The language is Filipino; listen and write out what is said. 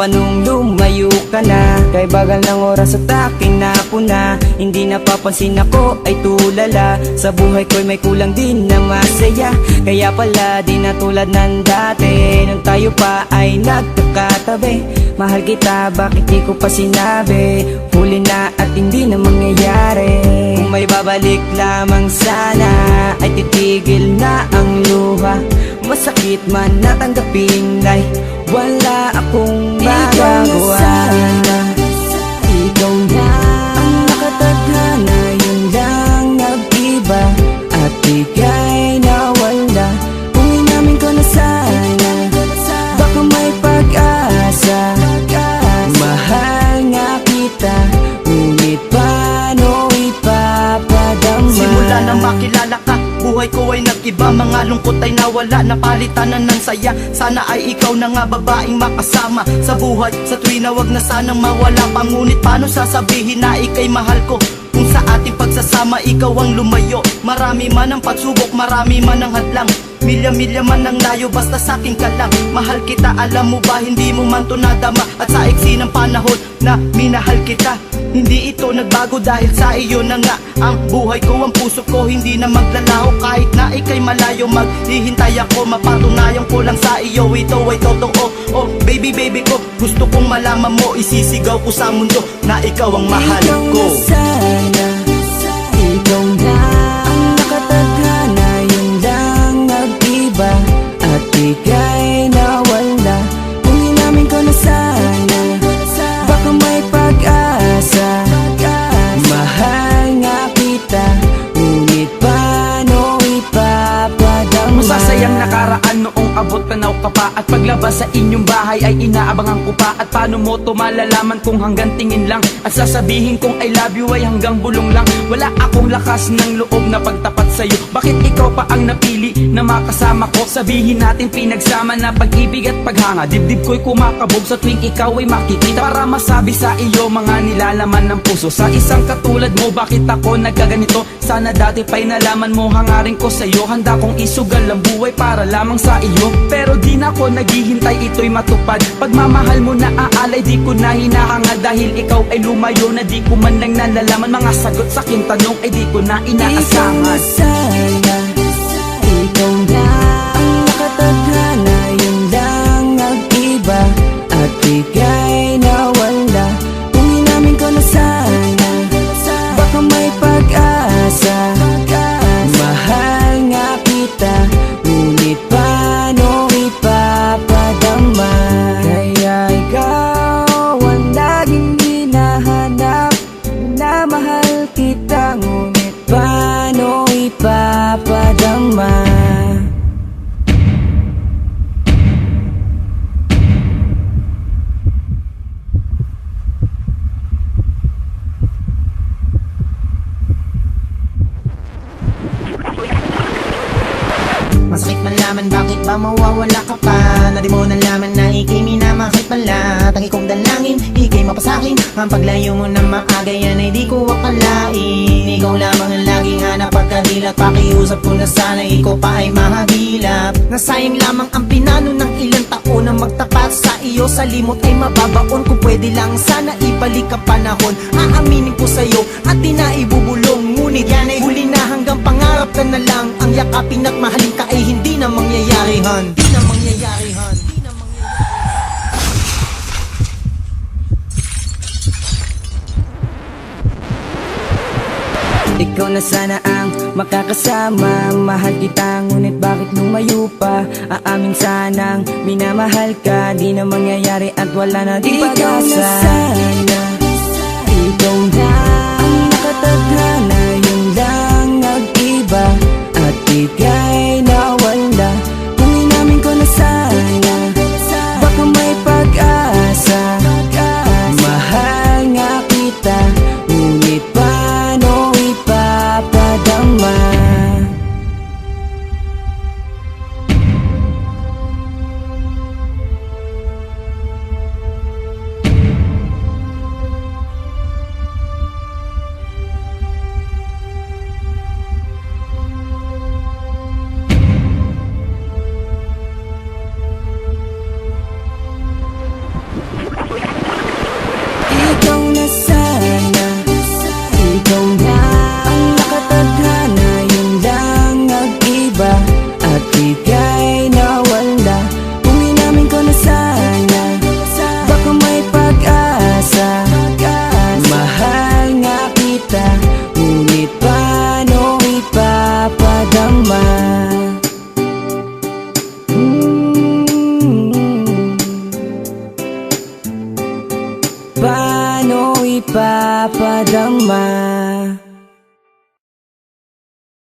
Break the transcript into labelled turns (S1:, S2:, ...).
S1: pa nung lumayo ka na. Kay bagal ng oras at aking napuna. Hindi napapansin ako ay tulala. Sa buhay ko'y may kulang din na masaya. Kaya pala di na tulad ng dati. Nung tayo pa ay nagkakatabi. Mahal kita bakit di ko pa sinabi? Huli na at hindi na mangyayari. Kung may babalik lamang sana Ay titigil na ang luha. Masakit man natanggapin ay wala akong magagawa
S2: Buhay ko ay nag-iba. Mga lungkot ay nawala Napalitan na ng saya. Sana ay ikaw na nga babaeng makasama. Sa buhay, sa tuwi na wag na sanang mawala pa. Ngunit paano sasabihin na ikay mahal ko? Kung sa ating pagsasama ikaw ang lumayo. Marami man ang pagsubok, marami man ang hadlang Milya-milya man ang layo basta sa akin ka lang. Mahal kita, alam mo ba hindi mo man to nadama. At sa iksi ng panahon na minahal kita Hindi ito nagbago dahil sa iyo na nga. Ang buhay ko, ang puso ko hindi na maglalaho Kahit na ikay malayo maghihintay ako. Mapatunayan ko lang sa iyo ito ay totoo. Oh baby baby ko gusto kong malaman mo. Isisigaw ko sa mundo na ikaw ang mahal ko
S1: Wódpę na
S3: tanaw ka pa At paglabas sa inyong bahay ay inaabangan ko pa. At paano mo to malalaman kung hanggang tingin lang? At sasabihin kong I love you ay hanggang bulong lang. Wala akong lakas ng loob na pagtapat sa'yo. Bakit ikaw pa ang napili na makasama ko? Sabihin natin pinagsama na pag-ibig at paghanga. Dibdib ko'y kumakabog sa tuwing ikaw ay makikita. Para masabi sa iyo mga nilalaman ng puso. Sa isang katulad mo bakit ako nagkaganito? Sana dati pa'y nalaman mo hangarin ko sa'yo. Handa kong isugal ang buhay para lamang sa iyo. Pero di na ako naghihintay ito'y matupad. Pagmamahal mo na aalay di ko na hinahanga Dahil ikaw ay lumayo na di ko man lang nalalaman. Mga sagot sa aking tanong ay di ko na
S1: Ikaw na
S3: inaasahan
S1: sana Ikaw na ang nakatadhana Yun lang nag-iba At ika'y
S4: Masakit man laman bakit ba mawawala ka pa? Na di mo nalaman na ikay minamahal pala Tangi kong dalangin, ikay mapasakin. Ang paglayo mo na maaga yan ay di ko akalain. Ikaw lamang ang laging hanap pagkadilat. Pakiusap ko na sana ikaw pa ay mahagilap Nasayang lamang ang pinano ng ilang taon Na magtapat sa iyo. Sa limot ay mababaon Kung pwede lang sana ibalik ang panahon. Aaminin ko sa'yo at di na ibubulong. Ngunit yan ay huli na hanggang pangarap ka na lang Ang yakapin at mahalin ka ay hindi na mangyayari han Di na mangyayari mangyayari.
S1: Ikaw na sana ang makakasama. Mahal kita ngunit bakit lumayo pa? Aamin sanang minamahal ka. Di na mangyayari at wala na di pag-asa Ikaw na sana. Ikaw na ang nakatadhana Yun lang nag-iba At ika'y nawala